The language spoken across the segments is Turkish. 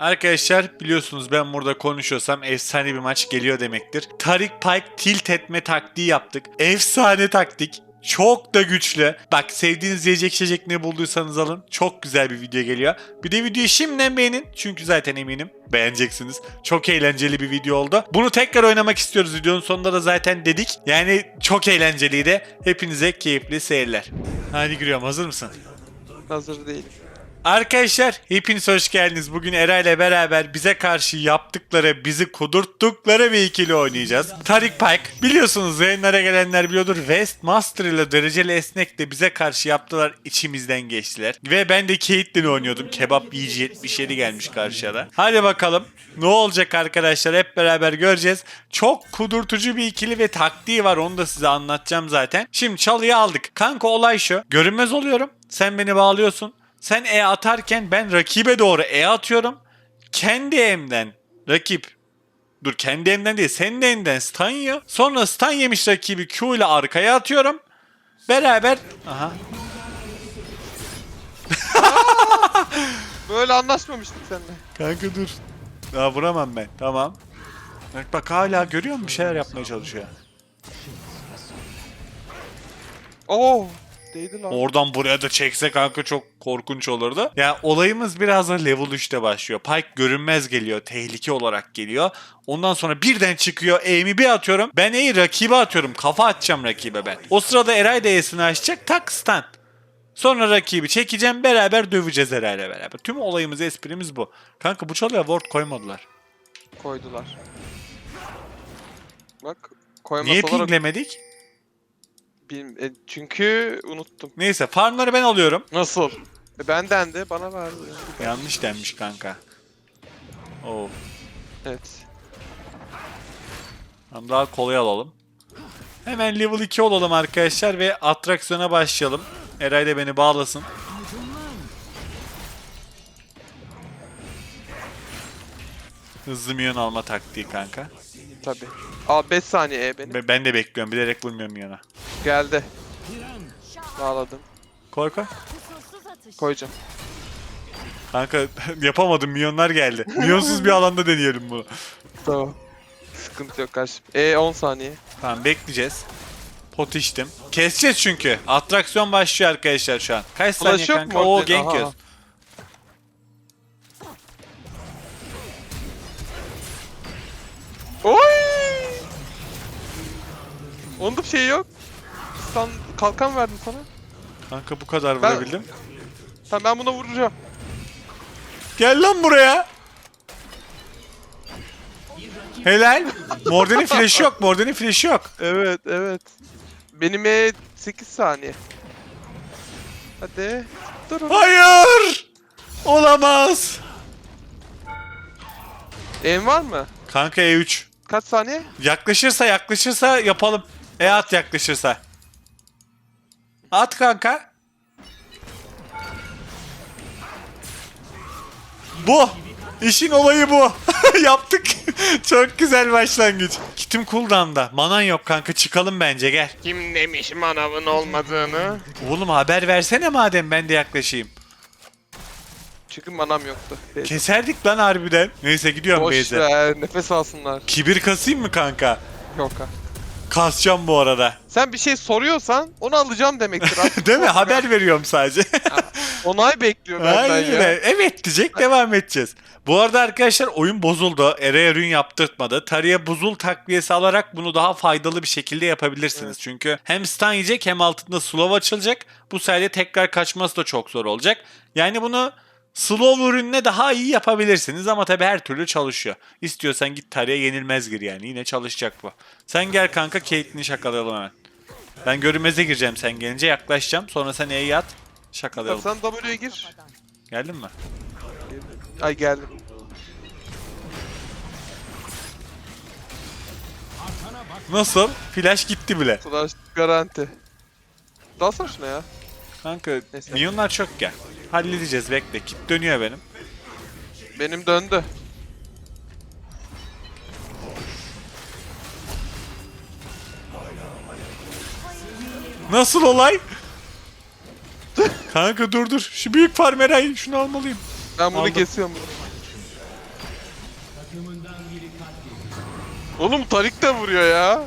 Arkadaşlar biliyorsunuz ben burada konuşuyorsam efsane bir maç geliyor demektir. Tarik Pike tilt etme taktiği yaptık. Efsane taktik. Çok da güçlü. Bak sevdiğiniz yiyecek içecek ne bulduysanız alın. Çok güzel bir video geliyor. Bir de videoyu şimdiden beğenin. Çünkü zaten eminim beğeneceksiniz. Çok eğlenceli bir video oldu. Bunu tekrar oynamak istiyoruz. Videonun sonunda da zaten dedik. Yani çok eğlenceliydi. Hepinize keyifli seyirler. Hadi giriyorum. Hazır mısın? Hazır değilim. Arkadaşlar hepiniz hoş geldiniz. Bugün Era ile beraber bize karşı yaptıkları, bizi kudurttukları bir ikili oynayacağız. Tarik Pike biliyorsunuz yayınlara gelenler biliyordur. Westmaster ile dereceli esnek de bize karşı yaptılar. içimizden geçtiler. Ve ben de Caitlyn oynuyordum. Kebap yiyici 77 gelmiş karşıya. Hadi bakalım ne olacak arkadaşlar hep beraber göreceğiz. Çok kudurtucu bir ikili ve taktiği var onu da size anlatacağım zaten. Şimdi çalıyı aldık. Kanka olay şu. Görünmez oluyorum. Sen beni bağlıyorsun. Sen E atarken ben rakibe doğru E atıyorum. Kendi M'den rakip Dur kendi M'den değil senin elinden stun yiyor. Sonra stun yemiş rakibi Q ile arkaya atıyorum. Beraber aha Böyle anlaşmamıştık seninle. kanka dur. Daha vuramam ben. Tamam. Bak bak hala görüyor musun bir şeyler yapmaya çalışıyor. Oo. Değdi lan. Oradan buraya da çekse kanka çok korkunç olurdu. Yani olayımız biraz da level 3'te başlıyor. Pike görünmez geliyor. Tehlike olarak geliyor. Ondan sonra birden çıkıyor. Aim'i bir atıyorum. Ben E'yi rakibe atıyorum. Kafa atacağım rakibe ben. O sırada Eray da E'sini açacak. Tak stun. Sonra rakibi çekeceğim. Beraber döveceğiz Eray'la beraber. Tüm olayımız, esprimiz bu. Kanka bu çalıya ward koymadılar. Koydular. Bak. Niye Koymasalar pinglemedik? Bilm- e, çünkü unuttum. Neyse farmları ben alıyorum. Nasıl? E, benden de bana verdi. Yanlış denmiş kanka. Oo. Evet. Tamam daha kolay alalım. Hemen level 2 olalım arkadaşlar ve atraksiyona başlayalım. Eray da beni bağlasın. Hızlı minyon alma taktiği kanka. Tabi. Aa 5 saniye E benim. Be- Ben de bekliyorum bilerek vurmuyorum yana. Geldi. Bağladım. Koy koy. Kusursuz atış. Koyacağım. Kanka yapamadım minyonlar geldi. Minyonsuz bir alanda deneyelim bunu. Tamam. Sıkıntı yok kardeşim. E 10 saniye. Tamam bekleyeceğiz. Pot içtim. Keseceğiz çünkü. Atraksiyon başlıyor arkadaşlar şu an. Kaç saniye Flash yok kanka? mu Oo gank Aha. yiyoruz. Oy! Onda bir şey yok. Sen kalkan verdim sana. Kanka bu kadar Ben- vurabildim. Tamam ben buna vuracağım. Gel lan buraya. Helal. Morden'in flash'ı yok. Morden'in flash'ı yok. Evet evet. Benim E 8 saniye. Hadi. Dur. Hayır. Olamaz. E'm var mı? Kanka E3. Kaç saniye? Yaklaşırsa yaklaşırsa yapalım. E at yaklaşırsa. At kanka. Bu. İşin olayı bu. Yaptık. Çok güzel başlangıç. Kitim cooldown'da. Manan yok kanka çıkalım bence gel. Kim demiş manavın olmadığını? Oğlum haber versene madem ben de yaklaşayım. Çünkü manam yoktu. Keserdik lan harbiden. Neyse gidiyorum Boş Beyze. ver nefes alsınlar. Kibir kasayım mı kanka? Yok ha. Kasacağım bu arada. Sen bir şey soruyorsan onu alacağım demektir abi. Değil mi? Haber veriyorum sadece. Onay bekliyor benden Aynen ya. Evet diyecek devam edeceğiz. Bu arada arkadaşlar oyun bozuldu. Era'ya ürün yaptırtmadı. Tarıya buzul takviyesi alarak bunu daha faydalı bir şekilde yapabilirsiniz. Çünkü hem stun yiyecek hem altında slow açılacak. Bu sayede tekrar kaçması da çok zor olacak. Yani bunu slow ürünle daha iyi yapabilirsiniz ama tabii her türlü çalışıyor. İstiyorsan git Tarıya yenilmez gir yani. Yine çalışacak bu. Sen gel kanka Caitlyn'i şakalayalım hemen. Ben görünmeze gireceğim sen gelince yaklaşacağım. Sonra sen E'yi at. Şakalayalım. Sen W'ye gir. Geldin mi? Ay geldim. Nasıl? Flash gitti bile. Flash garanti. Dalsana şuna ya. Kanka Neyse. milyonlar çok gel. Halledeceğiz bekle. Kit dönüyor benim. Benim döndü. Nasıl olay? Kanka dur dur. Şu büyük farmerayı şunu almalıyım. Ben bunu Aldım. kesiyorum. Oğlum Tarik de vuruyor ya.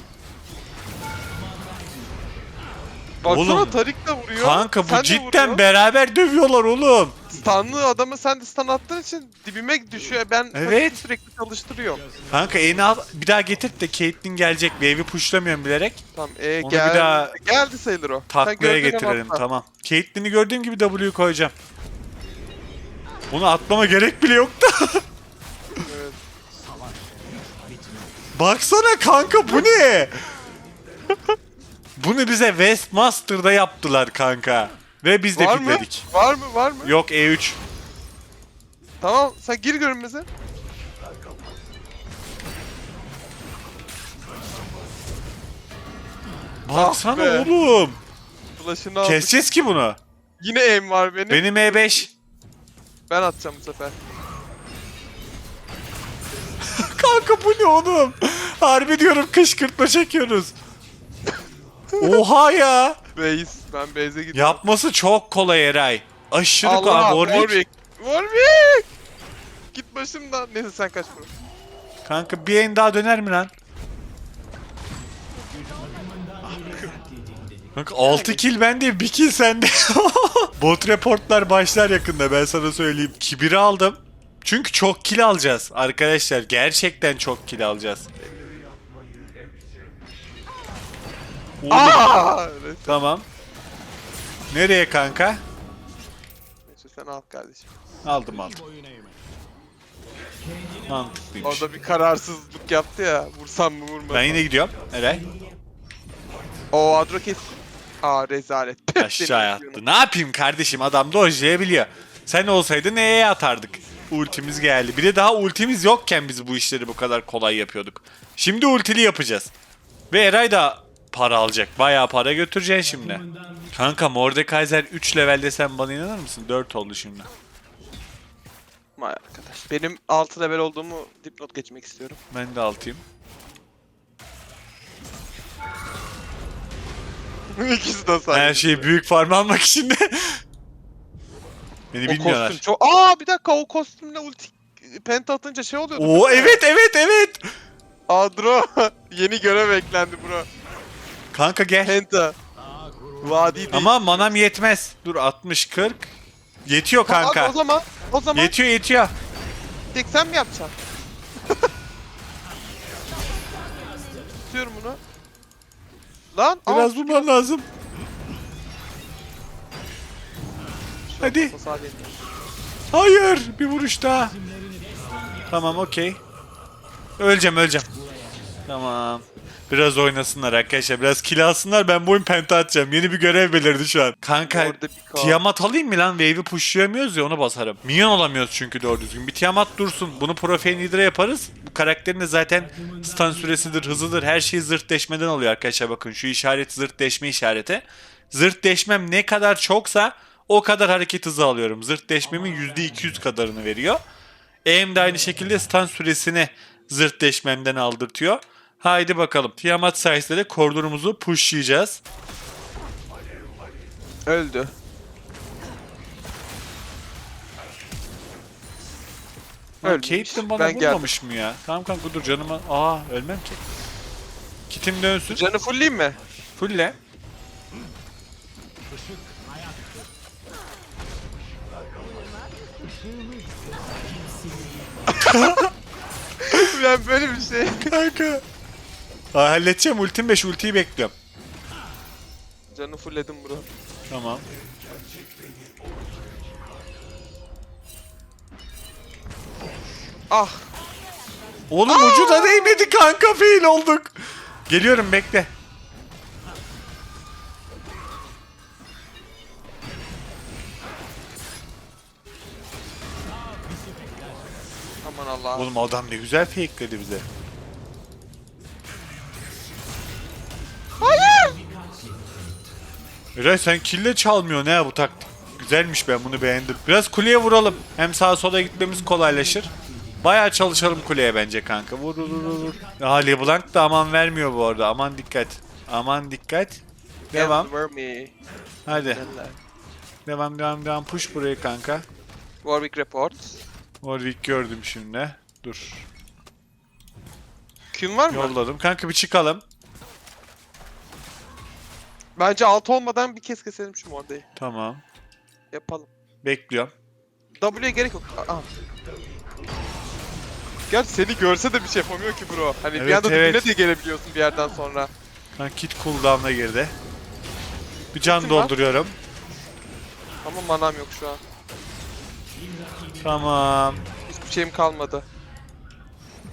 Baksana Oğlum, Tarik de vuruyor. Kanka bu sen de cidden vuruyorsun. beraber dövüyorlar oğlum. Stunlı adamı sen de stun attığın için dibime düşüyor. Ben Evet. Sürekli çalıştırıyorum. Kanka eni al bir daha getir de Caitlyn gelecek. Wave'i pushlamıyorum bilerek. Tamam e Onu geldi. bir daha Geldi sayılır o. Sen Taklaya getirelim bakma. tamam. Caitlyn'i gördüğüm gibi W'yu koyacağım. Bunu atmama gerek bile yoktu. Evet. Baksana kanka bu ne? Bunu bize Westmaster'da yaptılar kanka. Ve biz de Var mı? Var mı? Var mı? Yok E E3. Tamam sen gir görünmeze. Baksana Ah be. oğlum. Flash'ını aldık. Keseceğiz ki bunu. Yine aim var benim. Benim E5. Ben atacağım bu sefer. Kanka bu ne oğlum? Harbi diyorum kışkırtma çekiyoruz. Oha ya. Base. Ben base'e gidiyorum. Yapması çok kolay Eray. Aşırı Allah kolay. Warwick. Warwick. Warwick. Git başımdan. Neyse sen kaç bro. Kanka bir en daha döner mi lan? Kanka 6 kill bende 1 kill sende. Bot reportlar başlar yakında ben sana söyleyeyim. Kibiri aldım. Çünkü çok kill alacağız arkadaşlar. Gerçekten çok kill alacağız. Evet. Tamam. Nereye kanka? Neyse sen al kardeşim. Aldım aldım. Mantıklıymış. Orada bir kararsızlık yaptı ya. Vursam mı vurmasam. Ben yine gidiyorum. Eray. O Adro kes. Aa rezalet. Aşağı attı. Ne yapayım kardeşim adam dojlayabiliyor. Sen olsaydın neye atardık? Ultimiz geldi. Bir de daha ultimiz yokken biz bu işleri bu kadar kolay yapıyorduk. Şimdi ultili yapacağız. Ve Eray da para alacak. Bayağı para götüreceksin şimdi. Kanka Mordekaiser 3 levelde sen bana inanır mısın? 4 oldu şimdi. Vay arkadaş. Benim 6 level olduğumu dipnot geçmek istiyorum. Ben de altıyım. İkisi de sadece. Her şeyi büyük farm almak için de. Beni O bilmiyorlar. kostüm çok... Aa bir dakika o kostümle ulti penta atınca şey oluyordu. Oo evet evet evet. Adro yeni görev eklendi bro. Kanka gel. Penta. Vadi değil. Ama manam yetmez. Dur 60 40. Yetiyor Tamam, kanka. O zaman o zaman Yetiyor yetiyor. tek sen mi yapacaksın? Tutuyorum bunu. Lan Biraz aa, vurman lazım. hadi. Hayır. Bir vuruş daha. Tamam okey. Öleceğim öleceğim. Tamam. Biraz oynasınlar arkadaşlar. Biraz kill alsınlar. Ben bu oyun penta atacağım. Yeni bir görev belirdi şu an. Kanka Orada bir kal- Tiamat alayım mı lan? Wave'i pushlayamıyoruz ya onu basarım. Minyon olamıyoruz çünkü doğru düzgün. Bir Tiamat dursun. Bunu Profane Hydra yaparız. Bu karakterin de zaten stun süresidir, hızıdır. Her şey zırt deşmeden oluyor arkadaşlar bakın. Şu işaret zırt deşme işareti. Zırt deşmem ne kadar çoksa o kadar hareket hızı alıyorum. Zırt deşmemin %200 kadarını veriyor. Aim de aynı şekilde stun süresini zırt deşmemden aldırtıyor. Haydi bakalım. Tiamat sayesinde de koridorumuzu pushlayacağız. Öldü. Lan Ölmüş. Caitlyn bana Ben vurmamış mı ya? Tamam kanka dur canıma. Aa ölmem ki. Kitim dönsün. Canı fullleyeyim mi? Fulle. ben böyle bir şey. Kanka. Aa, halledeceğim ultim 5 ultiyi bekliyorum. Canı fullledim bro. Tamam. Ah. Oğlum ucu da değmedi kanka fail olduk. Geliyorum bekle. Aman Allah. Oğlum adam ne güzel fakeledi bize. Eray sen kille çalmıyorsun ha bu taktik. Güzelmiş ben bunu beğendim. Biraz kuleye vuralım. Hem sağa sola gitmemiz kolaylaşır. Bayağı çalışalım kuleye bence kanka. Vur vur vur vur. Aa LeBlanc da aman vermiyor bu arada. Aman dikkat. Aman dikkat. Devam. Hadi. Devam devam devam. Push burayı kanka. Warwick reports. Warwick gördüm şimdi. Dur. Q'un var mı? Yolladım. Kanka bir çıkalım. Bence altı olmadan bir kez keselim şu Morde'yi. Tamam. Yapalım. Bekliyorum. W'ye gerek yok. Aa. Gerçi seni görse de bir şey yapamıyor ki bro. Hani bir Evet, anda evet. dibine de gelebiliyorsun bir yerden sonra. Kanka kit cooldown'a girdi. Bir can Kitim var. dolduruyorum. Ama manam yok şu an. Tamam. Hiçbir şeyim kalmadı.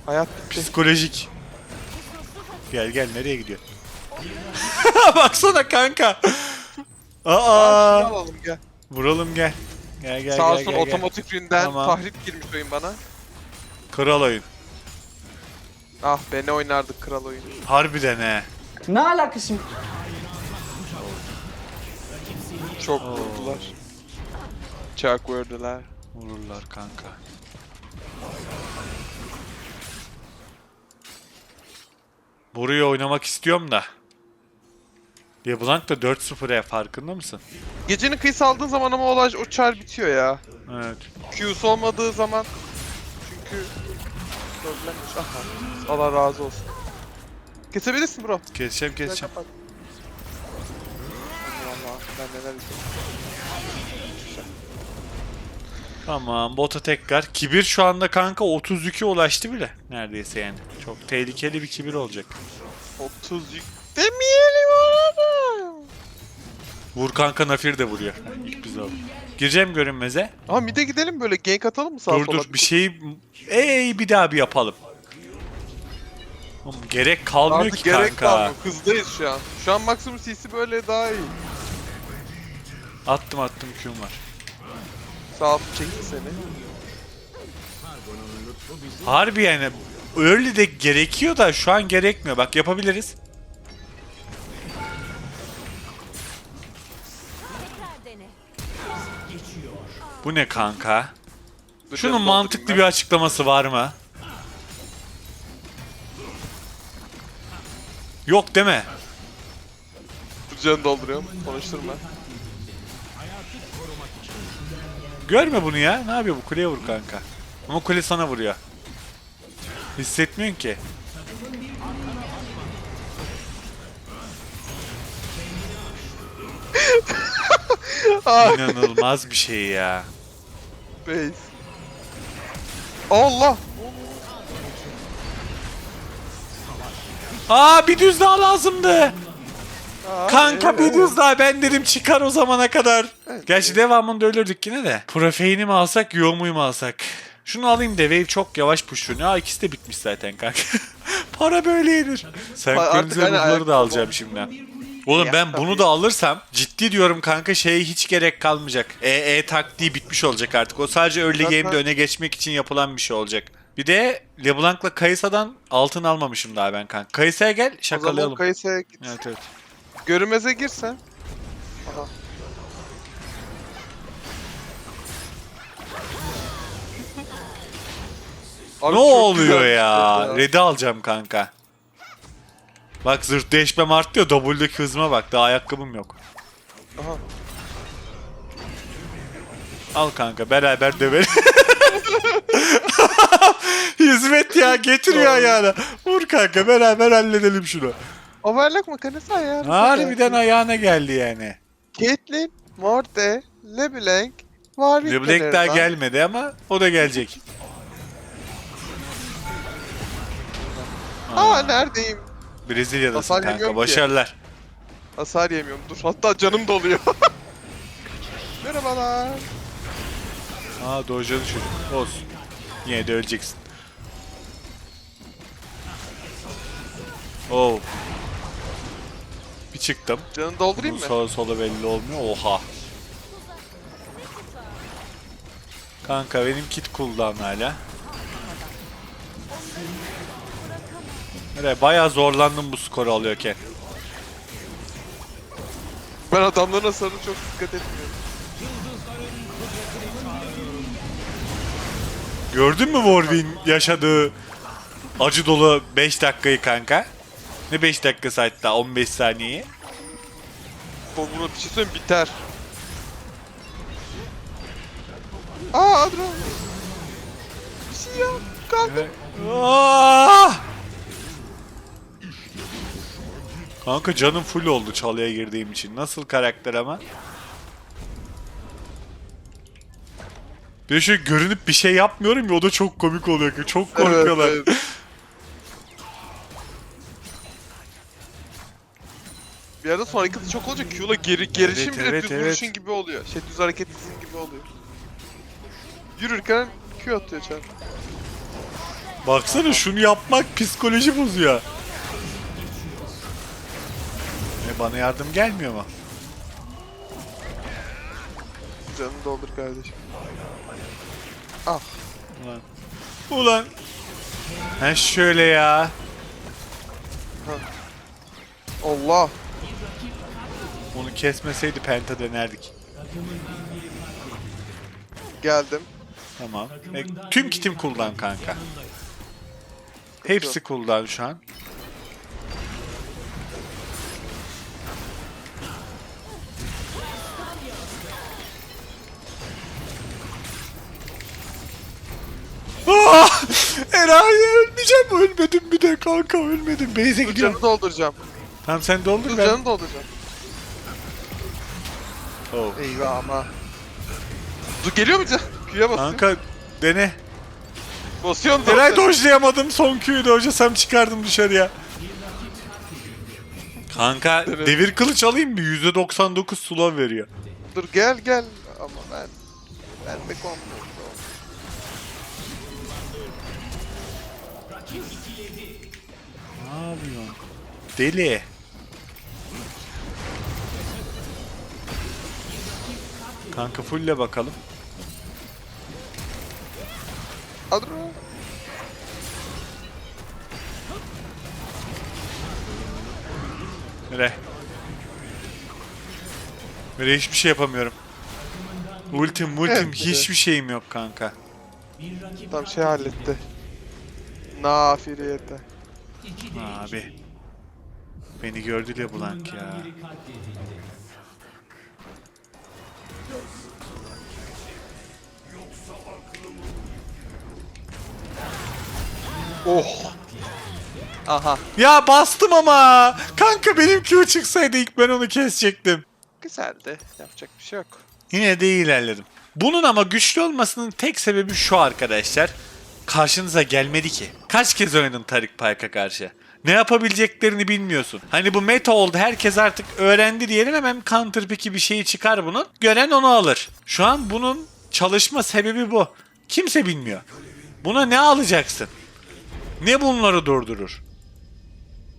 Hayat bitti. Psikolojik. Gel gel nereye gidiyor? Baksana kanka. Aa, alalım gel. Vuralım gel. Gel gel Sağ gel olsun gel. gel. otomatik Tamam. tahrip girmiş oyun bana. Kral oyun. Ah be ne oynardık kral oyunu. Harbiden he. Ne alakası şimdi? Çok vurdular. Çok vurdular. Vururlar kanka. Burayı oynamak istiyorum da. LeBlanc da 4-0'e farkında mısın? Gecenin kıyısı aldığın zaman ama olay o çar bitiyor ya. Evet. Q'su olmadığı zaman çünkü. Aha. Allah razı olsun. Kesebilirsin bro. Keseceğim keseceğim. Allah Allah ben neler izliyorum. Tamam bota tekrar. Kibir şu anda kanka 32 ulaştı bile. Neredeyse yani. Çok tehlikeli bir kibir olacak. 30 yük demeyelim ona. Vur kanka Nafir de vuruyor. İlk biz olduk. Gireceğim görünmeze. Aha mid'e gidelim böyle gank atalım mı sağa dur sola? dur bir şey... Ey bir daha bir yapalım. Oğlum, gerek kalmıyor Artık ki gerek kanka. kalmıyor. Hızdayız şu an. Şu an maksimum CC böyle daha iyi. Attım attım Q'm var. Sağ altı çekti seni. Harbi yani öyle de gerekiyor da şu an gerekmiyor. Bak yapabiliriz. Bu ne kanka? Şunun mantıklı bir açıklaması var mı? Yok. Dur canı dolduruyorum. Konuşturma. Görme bunu ya. Ne yapıyor bu? Kuleye vur kanka. Ama kule sana vuruyor. Hissetmiyorsun ki. İnanılmaz bir şey ya. base. Allah! Aa bir düz daha lazımdı. Aa, Kanka evet, bir evet. düz daha ben dedim çıkar o zamana kadar. Gerçi devamında ölürdük yine de. Profeini mi alsak Yomu'yu mu alsak? Şunu alayım de Wave çok yavaş pushluyor. Aa ikisi de bitmiş zaten kanka. Para böyle yenir. Sen Artık hani ayakta da alacağım şimdi. Oğlum ben Ya, bunu da alırsam ciddi diyorum kanka şeye hiç gerek kalmayacak. E, e taktiği bitmiş olacak artık. O sadece early Zaten- game'de öne geçmek için yapılan bir şey olacak. Bir de LeBlanc'la Kayısa'dan altın almamışım daha ben kanka. Kayısa'ya gel O zaman şakalayalım. Kayısa'ya git. Evet evet. Görünmeze girsen. Aha. Abi ne oluyor ya? şey Red'i alacağım kanka. Bak zırh değişmem arttı ya W'deki hızıma bak daha ayakkabım yok. Aha. Al kanka beraber dövelim. Hizmet ya getiriyor Doğru. ayağına. Vur kanka beraber halledelim şunu. Overlock makinesi ayarı. Harbiden ayağına geldi yani. Caitlyn, Morte, LeBlanc, Warwick LeBlanc daha Fener'den. gelmedi ama o da gelecek. Aa neredeyim? Brezilya'dasın Hasar kanka yemiyorum ki. başarılar. Hasar yemiyorum. Dur hatta canım doluyor. Merhabalar. Aa doja düşürdüm. Olsun. Yine de öleceksin. Oh. Bir çıktım. Canını doldurayım mı? Sola sola belli olmuyor. Oha. Kanka benim kit cooldown hala. Nereye? Bayağı zorlandım bu skoru alıyorken. Ben adamların hasarına çok dikkat etmiyorum. Gördün mü Warwick'in yaşadığı acı dolu 5 dakikayı kanka? Ne 5 dakikası hatta 15 saniyeyi? Bu buna bir şey söyleyeyim biter. Aa Adro. Bir şey yap kanka. Aa! Kanka canım full oldu çalıya girdiğim için. Nasıl karakter ama? Bir de şöyle görünüp bir şey yapmıyorum ya o da çok komik oluyor. Çok korkuyorlar. Evet, evet. Bir yerde son hareketi çok olunca Q'la geri, gerişim Evet, bile evet, düz evet. vuruşun gibi oluyor. Şey düz hareket hızın gibi oluyor. Yürürken Q atıyor çar. Baksana şunu yapmak psikoloji bozuyor. Bana yardım gelmiyor mu? Canını doldur kardeşim. Ah. Ulan. Ulan. Ha şöyle ya. Allah. Onu kesmeseydi penta denerdik. Geldim. Tamam. E, tüm kitim kullan kanka. Hepsi kullan şu an. Ölmeyeceğim ölmedim bir de kanka ölmedim. Dur gidiyorum. canını dolduracağım. Tamam sen doldur Dur ben. canını dolduracağım. Oh. Eyvah ama. Dur geliyor mu can? Q'ya basıyorum. Kanka dene. Basıyorum da. Eray dojlayamadım son Q'yu dojlasam çıkardım dışarıya. Kanka Evet. devir kılıç alayım mı? %99 slow veriyor. Dur gel gel. Ama ben. Ben de kombo. Ne yapıyorsun? Deli. Kanka fulle bakalım. Hadi. Nere? Böyle hiçbir şey yapamıyorum. Ultim ultim hiçbir şeyim yok kanka. Tam şey halletti. Nafiliyete. Abi. Beni gördü LeBlanc ya. Oh. Aha. Ya bastım ama. Kanka benim Q çıksaydı ilk ben onu kesecektim. Güzeldi. Yapacak bir şey yok. Yine de iyi ilerledim. Bunun ama güçlü olmasının tek sebebi şu arkadaşlar. Karşınıza gelmedi ki. Kaç kez oynadın Tarik Park'a karşı? Ne yapabileceklerini bilmiyorsun. Hani bu meta oldu herkes artık öğrendi diyelim hemen counter pick'i bir şeyi çıkar bunun. Gören onu alır. Şu an bunun çalışma sebebi bu. Kimse bilmiyor. Buna ne alacaksın? Ne bunları durdurur?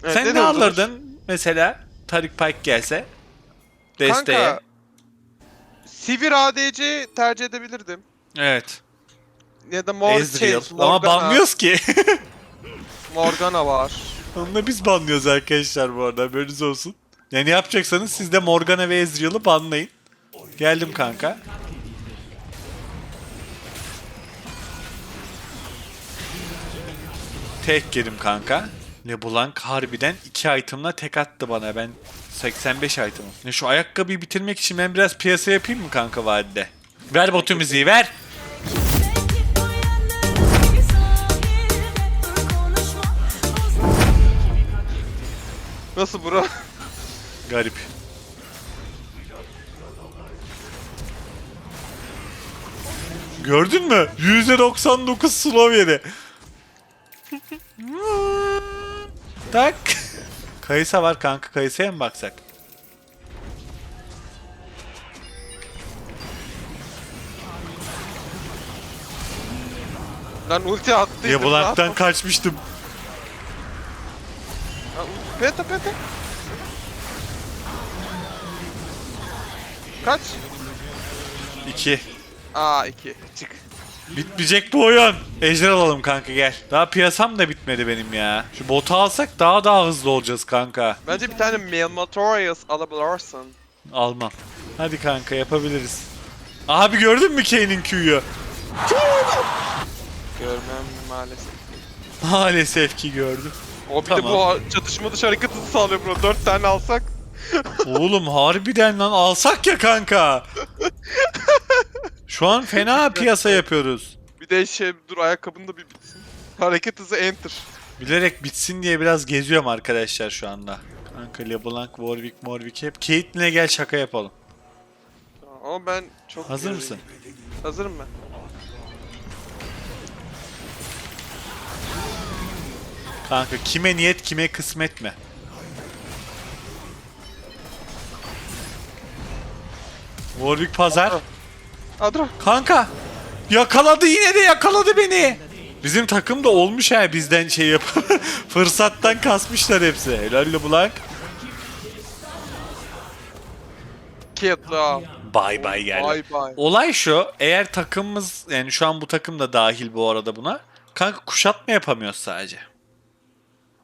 Evet, Sen ne, olur? alırdın mesela Tarik Pike gelse? Desteğe. Kanka. Sivir ADC tercih edebilirdim. Evet. Ya da Mor Ezreal. şey, Ama Morgana. banlıyoruz ki. Morgana var. Onu da biz banlıyoruz arkadaşlar bu arada haberiniz olsun. Yani yapacaksanız siz de Morgana ve Ezreal'ı banlayın. Geldim kanka. Tek yedim kanka. LeBlanc harbiden iki itemla tek attı bana. Ben 85 item'ım. Ne şu ayakkabıyı bitirmek için ben biraz piyasa yapayım mı kanka vadide? Ver botu müziği ver. Nasıl bro? Garip. Gördün mü? %99 slow yedi. tak. Kayısa var kanka. Kayısaya mı baksak? Lan ulti attıydım. Black'tan yapayım? kaçmıştım. Penta penta. Kaç? 2. Aa 2. Çık. Bitmeyecek bu oyun. Ejder alalım kanka gel. Daha piyasam da bitmedi benim ya. Şu botu alsak daha daha hızlı olacağız kanka. Bence bir tane Melmatorius alabilirsin. Almam. Hadi kanka yapabiliriz. Abi gördün mü Kane'in Q'yu? Görmem maalesef. Maalesef ki gördüm. O bir de bu çatışma dışı hareket hızı sağlıyor bro. 4 tane alsak. Oğlum harbiden lan alsak ya kanka. Şu an fena piyasa yapıyoruz. Bir de şey dur ayakkabın da bir bitsin. Hareket hızı enter. Bilerek bitsin diye biraz geziyorum arkadaşlar şu anda. Kanka LeBlanc, Warwick, Warwick hep. Caitlyn'e gel şaka yapalım. Ama ben çok Hazır mısın? Hazırım ben. Kanka kime niyet kime kısmet mi? Warwick pazar. Adra. Kanka yakaladı yine de yakaladı beni. Bizim takım da olmuş ha bizden şey yap. Fırsattan kasmışlar hepsi. Helal LeBlanc. Kiatla. Bay bay geldi. Bay bay. Olay şu. Eğer takımımız yani şu an bu takım da dahil bu arada buna. Kanka kuşatma yapamıyoruz sadece.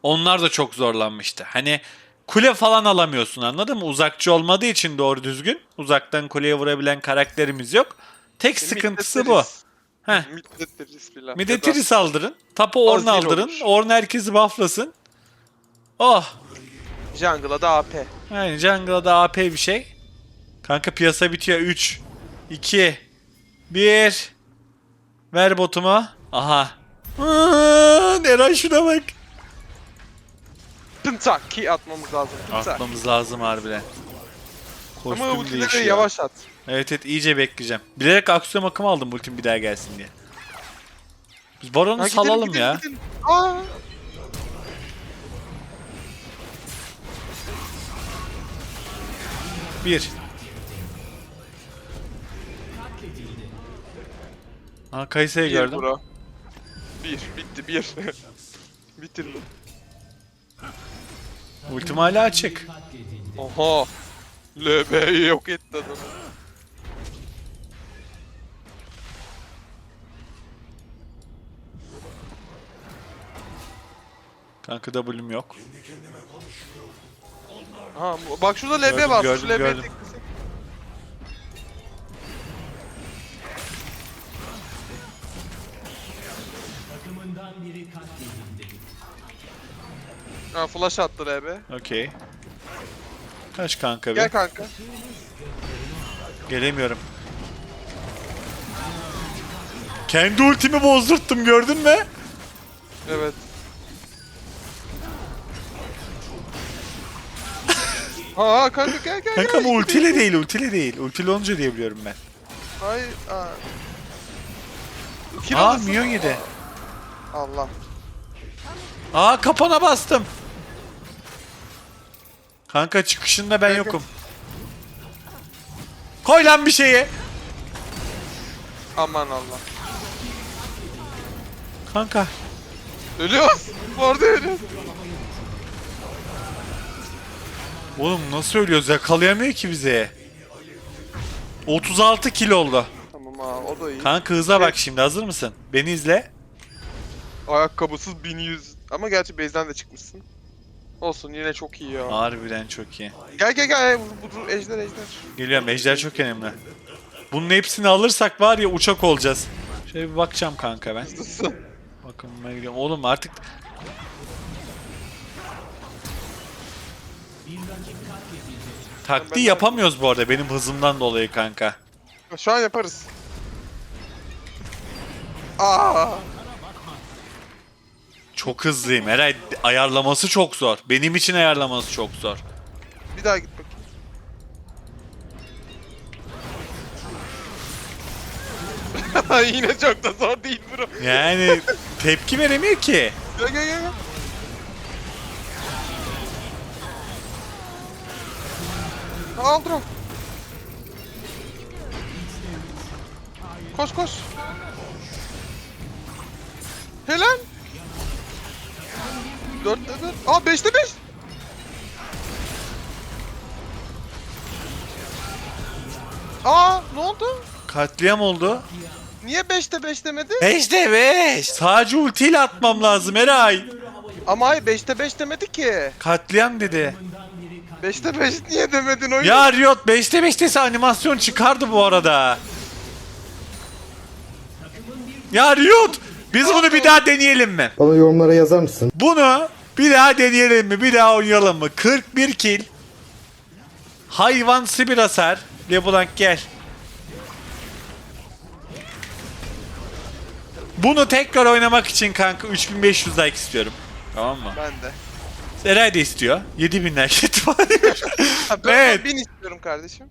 Onlar da çok zorlanmıştı. Hani kule falan alamıyorsun anladın mı? Uzakçı olmadığı için doğru düzgün. Uzaktan kuleye vurabilen karakterimiz yok. Tek sıkıntısı bu. Heh. Midetiri saldırın. Tapu Orn aldırın. Orn herkesi bufflasın. Oh. Jungle'a da AP. Yani jungle'a da AP bir şey. Kanka piyasa bitiyor. 3, 2, 1. Ver botuma. Aha. Aa, Eray şuna bak. Tıntak ki atmamız lazım. Tıntak. Atmamız lazım harbiden. Ama Kostüm de değişiyor. yavaş at. Evet evet iyice bekleyeceğim. Bilerek aksiyon akımı aldım ultim bir daha gelsin diye. Biz Baron'u Ha, salalım gidelim, ya. gidelim. Aa. Bir. Aa Kayse'yi gördüm. bura. Bir. Bitti bir. Bitirdim. Ultim hala açık. Oha. LB'yi yok etti adamı. Kanka W'm yok. Ha, bak şurada LB Gördüm, var. gördüm, Şu LB'yi gördüm. teklesek. Ha flash attı LB. Okey. Kaç kanka Gel bir. kanka. Gelemiyorum. Kendi ultimi bozdurttum gördün mü? Evet. Ha kanka gel gel Kanka gel. bu ultiyle değil ultiyle değil. Ultiyle olunca diye biliyorum ben. Hayır. Aa. Kill Aa alırsın. Yedi. Allah. Aa kapana bastım. Kanka çıkışında ben yokum. Koy lan bir şeyi. Aman Allah. Kanka. Ölüyoruz. Orada ölüyoruz. Oğlum nasıl ölüyoruz yakalayamıyor ki bizi. 36 kilo oldu. Tamam ha o da iyi. Kanka hıza bak şimdi hazır mısın? Beni izle. Ayakkabısız 1100. Ama gerçi base'den de çıkmışsın. Olsun yine çok iyi ya. Harbiden çok iyi. Gel gel gel. Bu, bu, ejder ejder. Geliyorum ejder çok önemli. Bunun hepsini alırsak var ya uçak olacağız. Şöyle bir bakacağım kanka ben. Bakın ben gidiyorum. Oğlum artık Taktiği yapamıyoruz bu arada benim hızımdan dolayı kanka. Şu an yaparız. Aa! Çok hızlıyım. Eray ayarlaması çok zor. Benim için ayarlaması çok zor. Bir daha git bakayım. Yine çok da zor değil bro. Yani tepki veremiyor ki. Gel gel gel. gel. Aldır Koş koş. Helal. Dörtte dört. Aa beşte beş. Aa ne oldu? Katliam oldu. Niye 5'te 5 demedi? 5'te 5. Sadece ultiyle atmam lazım Eray. Ama hayır 5'te 5 demedi ki. Katliam dedi. 5'te 5 niye demedin oyun? Ya Riot 5'te 5 dese animasyon çıkardı bu arada. Ya Riot biz bunu bir daha deneyelim mi? Bana yorumlara yazar mısın? Bunu bir daha deneyelim mi? Bir daha oynayalım mı? 41 kill. Hayvan bir hasar. LeBlanc gel. Bunu tekrar oynamak için kanka 3500 like istiyorum. Tamam mı? Ben de. Eray da istiyor. 7000 like. Ha, ben Evet. bin istiyorum kardeşim.